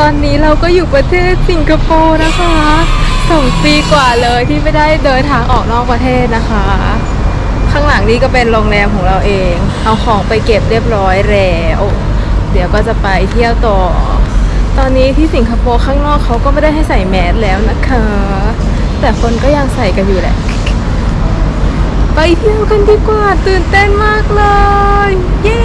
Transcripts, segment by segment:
ตอนนี้เราก็อยู่ประเทศสิงคโปร์นะคะสองปีกว่าเลยที่ไม่ได้เดินทางออกนอกประเทศนะคะ ข้างหลังนี้ก็เป็นโรงแรมของเราเอง เอาของไปเก็บเรียบร้อยแล้วเดี๋ยวก็จะไปเที่ยวต่อ ตอนนี้ที่สิงคโปร์ข้างนอกเขาก็ไม่ได้ให้ใส่แมสแล้วนะคะ แต่คนก็ยังใส่กันอยู่แหละ ไปเที่ยวกันดีกว่าตื่นเต้นมากเลย เย้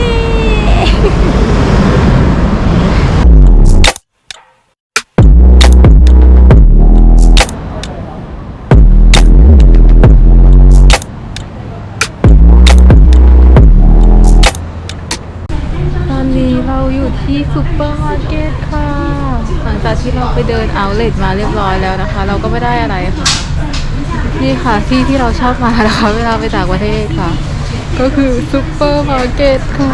ไม่ได้อะไรค่ะ นี่ค่ะที่ที่เราชอบมานะคะเวลาไปต่างประเทศค่ะ ก็คือซูเปอร์มาร์เก็ตค่ะ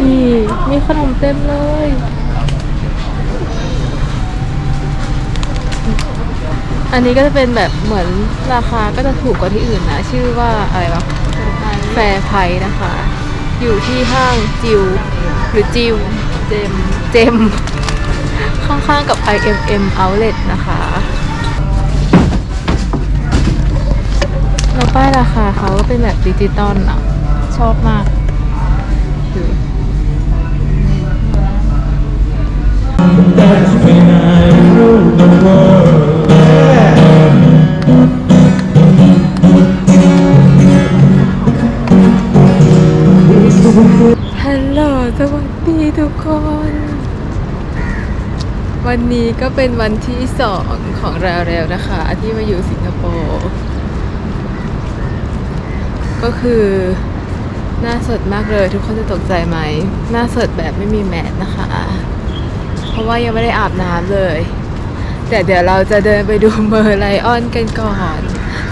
นี่มีขนมเต็มเลยอันนี้ก็จะเป็นแบบเหมือนราคาก็จะถูกกว่าที่อื่นนะ ชื่อว่าอะไรวะแฟร์ไพรนะคะ อยู่ที่ห้างจิว หรือจิวเจม เจม ข้างๆกับ IMM Outlet นะคะ แล้วป้ายราคาเขาก็เป็นแบบดิจิตอลอะ ชอบมากคือฮัลโหลสวัสดีทุกคน วันนี้ก็เป็นวันที่สองของเราแล้วนะคะ ที่มาอยู่สิงคโปร์ ก็คือ หน้าสดมากเลย ทุกคนจะตกใจไหม หน้าสดแบบไม่มีแมสนะคะ เพราะว่ายังไม่ได้อาบน้ำเลย แต่เดี๋ยวเราจะเดินไปดูเมอร์ไลออนกันก่อน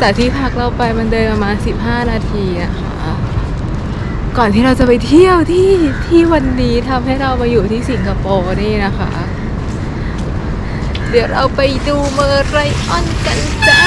จากที่พักเราไปมันเดินประมาณ 15 นาทีนะคะก่อนที่เราจะไปเที่ยวที่ที่วันนี้ทำให้เรามาอยู่ที่สิงคโปร์นี่นะคะ เดี๋ยวเราไปดูเมอร์ไรออนกันจ้า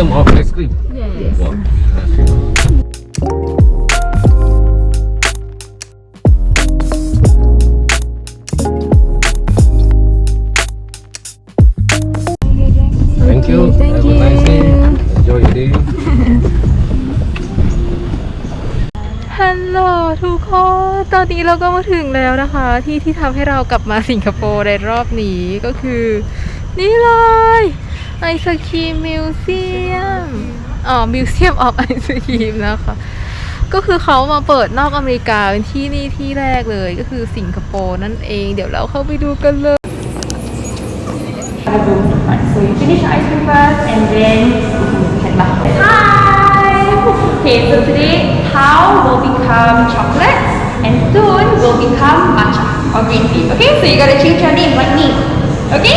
um, museum of ice cream. Yes. Wow. Thank you. Thank Have a nice day. you. Enjoy your day. ฮัลโหลทุกคน ตอนนี้เราก็มาถึงแล้วนะคะ ที่ที่ทำให้เรากลับมาสิงคโปร์ในรอบนี้ก็คือ นี่เลย ไอศครีมมิวเซียมอ๋อมิวเซียมออฟไอศครีมนะคะก็คือเขามาเปิดนอกอเมริกาเป็นที่นี่ที่แรกเลยก็คือสิงคโปร์นั่นเอง เดี๋ยวเราเข้าไปดูกันเลย So you finish ice cream first and then you can laugh. Hi! Okay, so today Tao will become chocolate and soon will become matcha or green tea. Okay, so you gotta change your name like me. Okay?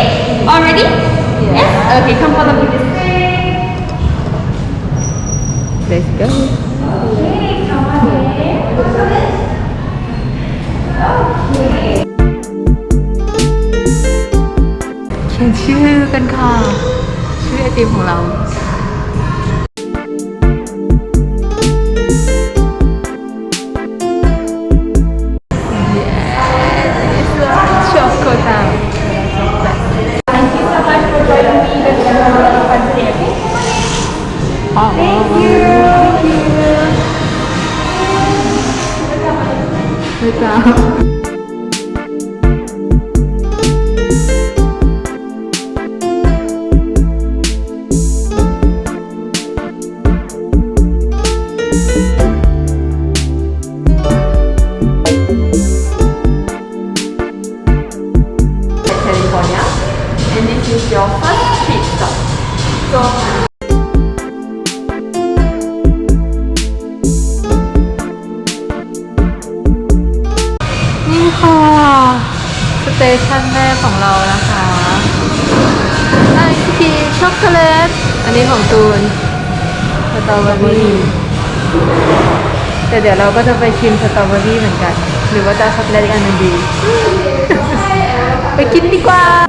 All ready? Yes? Okay, come follow me this way. Let's go Okay, come on in. Okay. เขียนชื่อกันค่ะ ชื่อไอติมของเรา ค่ะ สเตชันแม่ของเรานะคะไอพีช็อกโกแลต อันนี้ของตูนสตรอเบอรี่แต่เดี๋ยวเราก็จะไปชิมสตรอเบอรี่เหมือนกัน หรือว่าจะช็อกโกแลตอีกอันนึงดี ไปกินดีกว่า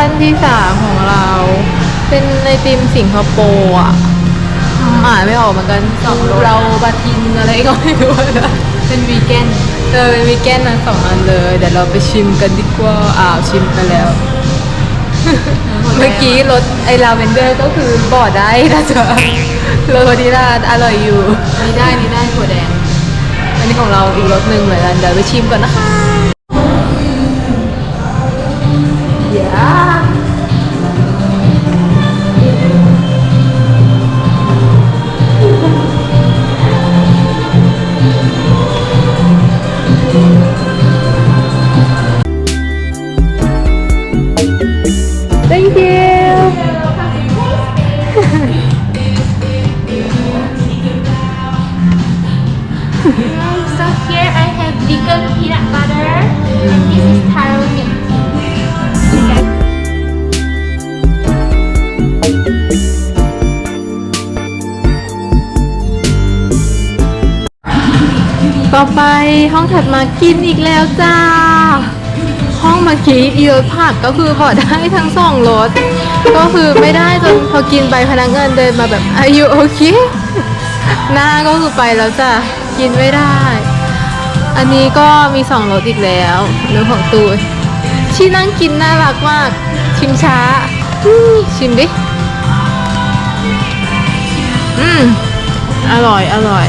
ชันที่สามของเรา เป็นในติมสิงคโปร์อะอ่านไม่ออกเหมือนกันสองเราบาทินอะไรก็ไม่รู้นะเป็นวีแกนเออเป็นวีแกนทั้งสองอันเลยเดี๋ยวเราไปชิมกันดีกว่าอ้าวชิมไปแล้ว เมื่อกี้รสไอลาเวนเดอร์ก็คือบ่อได้นะจ๊ะโรดีราอร่อยอยู่นี่ได้นี่ได้ถั่วแดงอันนี้ของเราอีกรสหนึ่งเหมือนกันเดี๋ยวไปชิมก่อนนะคะ อ องถัดมากินอีกแล้วจ้า ห้องเมื่อกี้อีรสผักก็คือพอได้ทั้งสองรสก็คือไม่ได้จนพอกินไปพนักงานเดินมาแบบอายุโอเคหน้าก็คือไปแล้วจ้ะกินไม่ได้ อันนี้ก็มีสองรสอีกแล้วเรื่องของตูนที่นั่งกินน่ารักมาก ชิมช้าชิมดิ อืม อร่อย อร่อย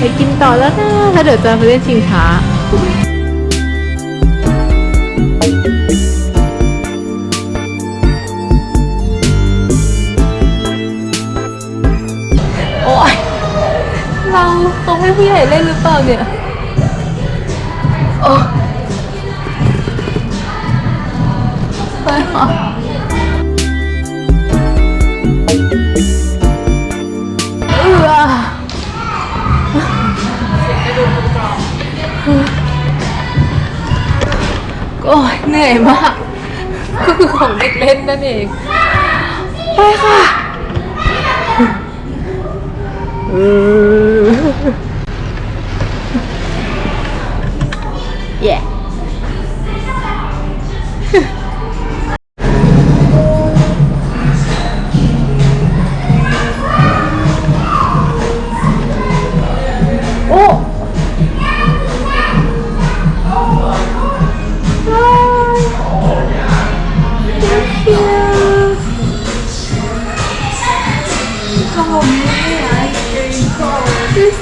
ไปกินต่อแล้วนะถ้าเดี๋ยวจะไปเล่นชิงช้าโอ้ยเราต้องให้ผู้ใหญ่เล่นหรือเปล่าเนี่ย โอ้ยเหนื่อยมาก ก็คือของเด็กเล่นนั่นเอง ไปค่ะ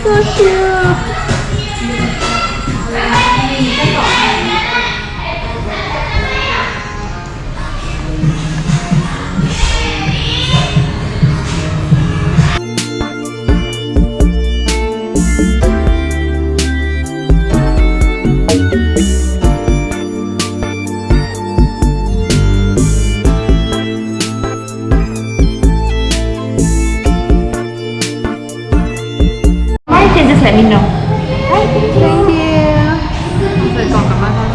so cute. Let me know. Thank you ใส่กล่องกลับบ้านได้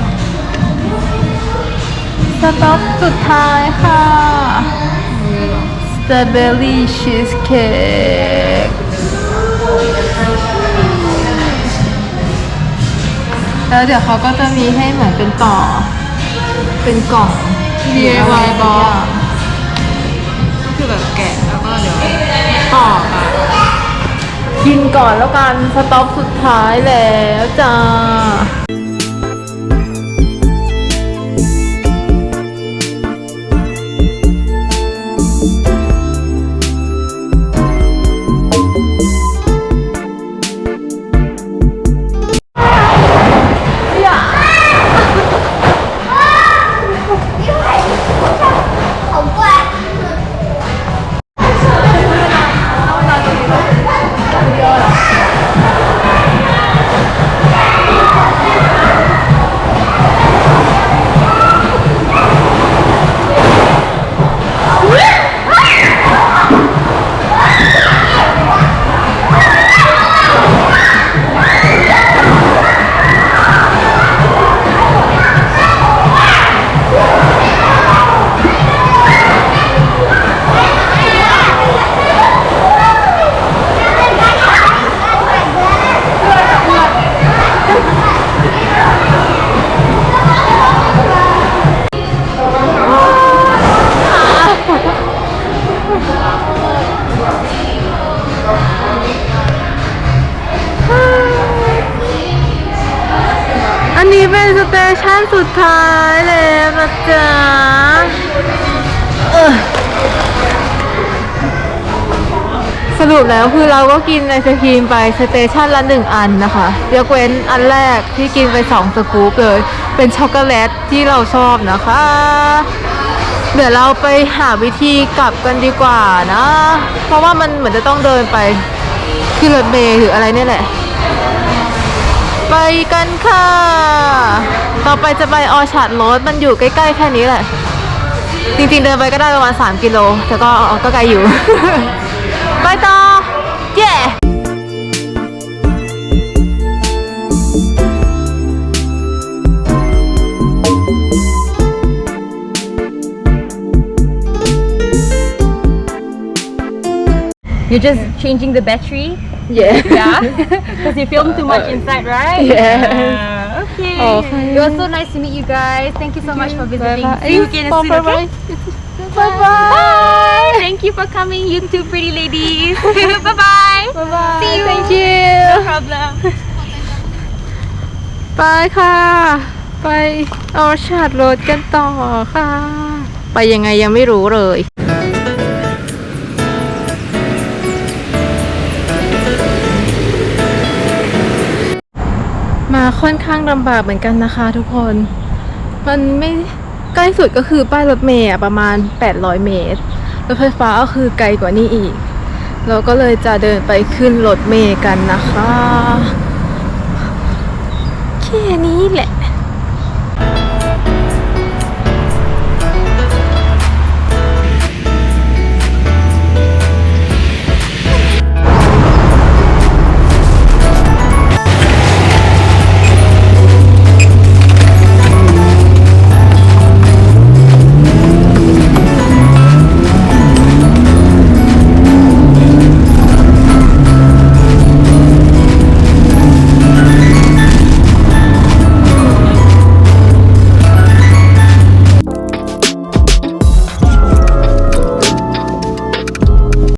สต็อปสุดท้ายค่ะ Strawberry cheesecake แล้วเดี๋ยวเขาก็จะมีให้เหมือนเป็นต่อ เป็นกล่อง DIY บอกคือแบบแกะแล้วก็เดี๋ยวต่อค่ะ กินก่อนแล้วกัน สต็อปสุดท้ายแล้วจ้า อันนี้เป็นสเตชันสุดท้ายแล้วนะจ๊ะสรุปแล้วคือเราก็กินไอศครีมไปสเตชันละหนึ่งอันนะคะยกเว้นอันแรกที่กินไปสองสกู๊ปเลย เป็นช็อกโกแลตที่เราชอบนะคะ เดี๋ยวเราไปหาวิธีกลับกันดีกว่านะ เพราะว่ามันเหมือนจะต้องเดินไปขึ้นรถเมล์หรืออะไรเนี่ยแหละ ไปกันค่ะ ต่อไปจะไปออชาร์ดโรดมันอยู่ใกล้ๆแค่นี้แหละ จริงๆเดินไปก็ได้ประมาณ 3 กิโล แต่ก็ก็ไกลอยู่ ไปต่อ เย้ You're just changing the battery? Yeah. Yeah? Because you filmed too much inside, right? Yeah. Okay. Okay. It was so nice to meet you guys. Thank you so much for visiting. Bye-bye. See you again soon, okay? Bye-bye. Bye. Thank you for coming, you two pretty ladies. Bye-bye. Bye-bye. See you. Thank you. No problem. ไปค่ะ ไปออชาร์ดโรดกันต่อค่ะ ไปยังไงยังไม่รู้เลย ค่อนข้างลำบากเหมือนกันนะคะ ทุกคน มันไม่ใกล้สุดก็คือป้ายรถเมย์ประมาณ 800 เมตร รถไฟฟ้าก็คือไกลกว่านี้อีก เราก็เลยจะเดินไปขึ้นรถเมย์กันนะคะ แค่นี้แหละ